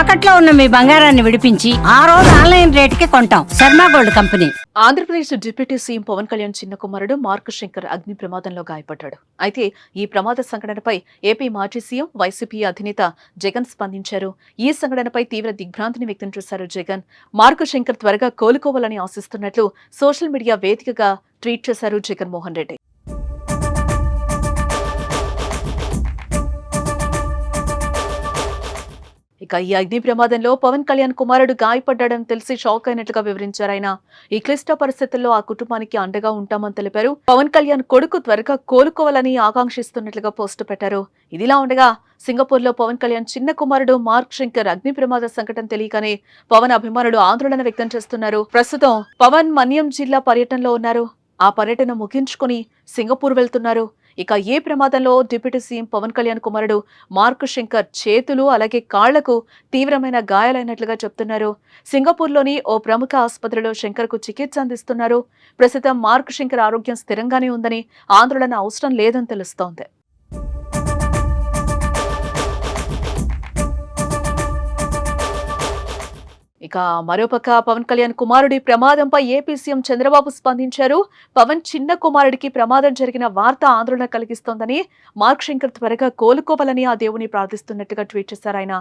తాకట్లో ఉన్న మీ బంగారాన్ని విడిపించి ఆ రోజు ఆన్లైన్ రేటుకి కొంటాం. Sharma gold company. Andhra Pradesh deputy CM Pawan Kalyan చిన్న కుమారుడు మార్క్ శంకర్ అగ్ని ప్రమాదంలో గాయపడ్డాడు. అయితే ఈ ప్రమాద సంఘటనపై ఏపీ మాజీ సీఎం వైసీపీ అధినేత జగన్ స్పందించారు. ఈ సంఘటనపై తీవ్ర దిగ్భ్రాంతిని వ్యక్తం చేశారు జగన్. మార్క్ శంకర్ త్వరగా కోలుకోవాలని ఆశిస్తున్నట్లు సోషల్ మీడియా వేదికగా ట్వీట్ చేశారు జగన్మోహన్ రెడ్డి. ఇక ఈ అగ్ని ప్రమాదంలో పవన్ కళ్యాణ్ కుమారుడు గాయపడ్డాడని తెలిసి షాక్ అయినట్లుగా వివరించారు ఆయన. ఈ క్లిష్ట పరిస్థితుల్లో ఆ కుటుంబానికి అండగా ఉంటామని తెలిపారు. పవన్ కళ్యాణ్ కొడుకు త్వరగా కోలుకోవాలని ఆకాంక్షిస్తున్నట్లుగా పోస్టు పెట్టారు. ఇదిలా ఉండగా సింగపూర్లో పవన్ కళ్యాణ్ చిన్న కుమారుడు మార్క్ శంకర్ అగ్ని ప్రమాద సంఘటన తెలియగానే పవన్ అభిమానులు ఆందోళన వ్యక్తం చేస్తున్నారు. ప్రస్తుతం పవన్ మన్యం జిల్లా పర్యటనలో ఉన్నారు. ఆ పర్యటన ముగించుకుని సింగపూర్ వెళ్తున్నారు. ఇక ఏ ప్రమాదంలో డిప్యూటీ సీఎం పవన్ కళ్యాణ్ కుమారుడు మార్క్ శంకర్ చేతులు అలాగే కాళ్ళకు తీవ్రమైన గాయాలైనట్లుగా చెప్తున్నారు. సింగపూర్లోని ఓ ప్రముఖ ఆసుపత్రిలో శంకర్కు చికిత్స అందిస్తున్నారు. ప్రస్తుతం మార్క్ శంకర్ ఆరోగ్యం స్థిరంగానే ఉందని ఆందోళన అవసరం లేదని తెలుస్తోంది. ఇక మరోపక్క పవన్ కళ్యాణ్ కుమారుడి ప్రమాదంపై ఏపీ సీఎం చంద్రబాబు స్పందించారు. పవన్ చిన్న కుమారుడికి ప్రమాదం జరిగిన వార్త ఆందోళన కలిగిస్తోందని మార్క్ శంకర్ త్వరగా కోలుకోవాలని ఆ దేవుని ప్రార్థిస్తున్నట్టుగా ట్వీట్ చేశారు ఆయన.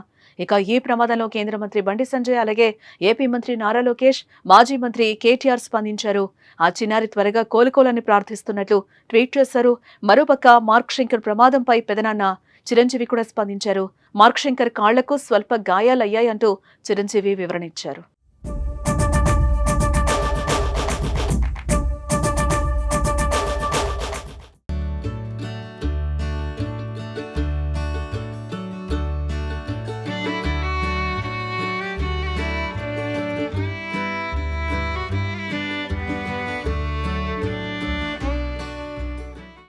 ఇక ఈ ప్రమాదంలో కేంద్ర మంత్రి బండి సంజయ్ అలాగే ఏపీ మంత్రి నారా లోకేష్ మాజీ మంత్రి కేటీఆర్ స్పందించారు. ఆ చిన్నారి త్వరగా కోలుకోవాలని ప్రార్థిస్తున్నట్లు ట్వీట్ చేశారు. మరోపక్క మార్క్ శంకర్ ప్రమాదంపై పెదనాన్న చిరంజీవి కూడా స్పందించారు. మార్క్ శంకర్ కాళ్ళకు స్వల్ప గాయాలయ్యాయంటూ చిరంజీవి వివరణ ఇచ్చారు